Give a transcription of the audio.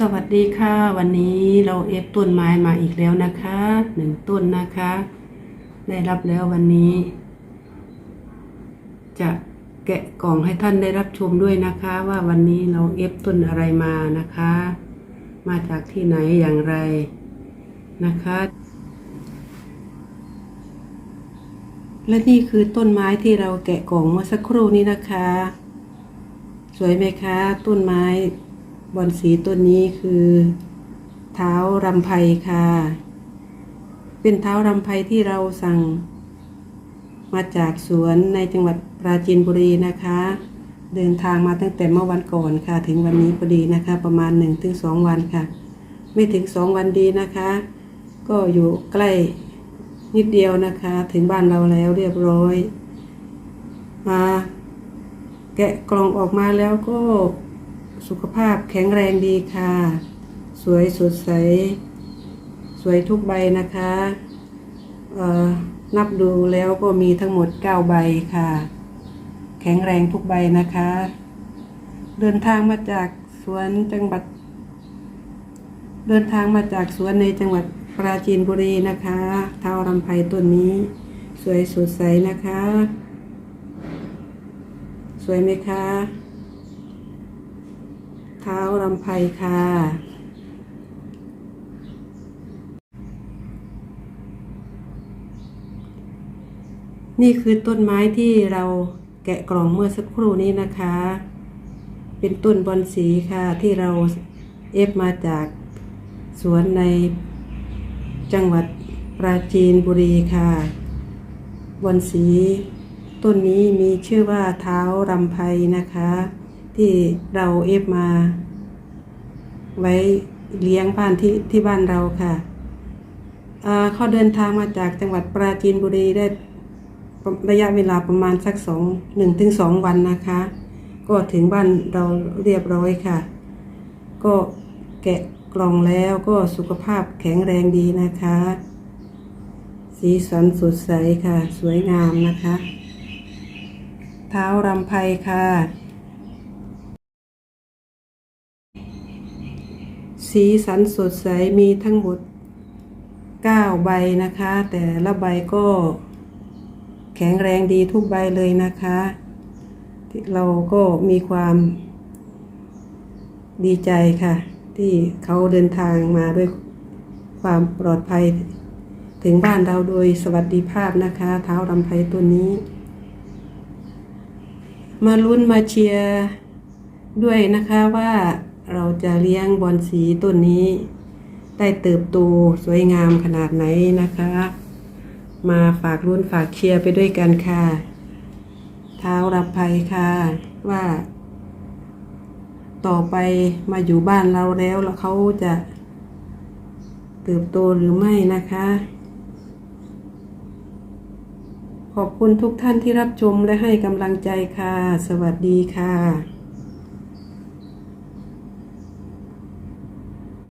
สวัสดีค่ะ วันนี้เราเอฟต้นไม้มาอีกแล้วนะคะหนึ่งต้นนะคะ ได้รับแล้ววันนี้ จะแกะกล่องให้ท่านได้รับชมด้วยนะคะ ว่าวันนี้เราเอฟต้นอะไรมานะคะ มาจากที่ไหนอย่างไรนะคะ และนี่คือต้นไม้ที่เราแกะกล่องเมื่อสักครู่นี้นะคะ สวยไหมคะ ต้นไม้ บอนสีต้นนี้คือ เท้ารำไพค่ะ เป็นเท้ารำไพที่เราสั่ง มาจากสวนในจังหวัดปราจีนบุรีนะคะ เดินทางมาตั้งแต่เมื่อวันก่อนค่ะ ถึงวันนี้พอดีนะคะ ประมาณ1นถึงสวันค่ะ ไม่ถึงสองวันดีนะคะ ก็อยู่ใกล้นิดเดียวนะคะ ถึงบ้านเราแล้วเรียบร้อยมาแกะกล่องออกมาแล้วก็ สุขภาพแข็งแรงดีค่ะ สวยสดใส สวยทุกใบนะคะนับดูแล้วก็มีทั้งหมด 9 ใบค่ะ แข็งแรงทุกใบนะคะ เดินทางมาจากสวนจังหวัด เดินทางมาจากสวนในจังหวัดปราจีนบุรีนะคะเท้ารำไพต้นนี้ สวยสดใสนะคะ สวยไหมคะ เท้ารำไพค่ะนี่คือต้นไม้ที่เราแกะกล่องเมื่อสักครู่นี้นะคะ เป็นต้นบอนสีค่ะที่เราเอฟมาจากสวนในจังหวัดปราจีนบุรีค่ะ บอนสี ต้นนี้มีชื่อว่าเท้ารำไพนะคะ ที่เราเอฟมา ไว้เลี้ยงบ้านที่ที่บ้านเราค่ะเขาเดินทางมาจากจังหวัดปราจีนบุรีได้ระยะเวลาประมาณสักสองหนึ่งถึงสองวันนะคะ ก็ถึงบ้านเราเรียบร้อยค่ะ ก็แกะกล่องแล้วก็สุขภาพแข็งแรงดีนะคะ สีสันสดใสค่ะ สวยงามนะคะ เท้ารำไพค่ะ สีสันสดใสมีทั้งหมด 9 ใบนะคะ แต่ละใบก็แข็งแรงดีทุกใบเลยนะคะที่เราก็มีความดีใจค่ะ ที่เขาเดินทางมาด้วยความปลอดภัย ถึงบ้านเราโดยสวัสดิภาพนะคะ เท้ารำไพตัวนี้ มาลุ้นมาเชียร์ด้วยนะคะว่า เราจะเลี้ยงบอลสีต้นนี้ ได้เติบโตสวยงามขนาดไหนนะคะ มาฝากรุ่นฝากเชียร์ไปด้วยกันค่ะ เท้ารับภัยค่ะว่า ต่อไปมาอยู่บ้านเราแล้วแล้วเขาจะ เติบโตหรือไม่นะคะขอบคุณทุกท่านที่รับชมและให้กำลังใจค่ะ สวัสดีค่ะ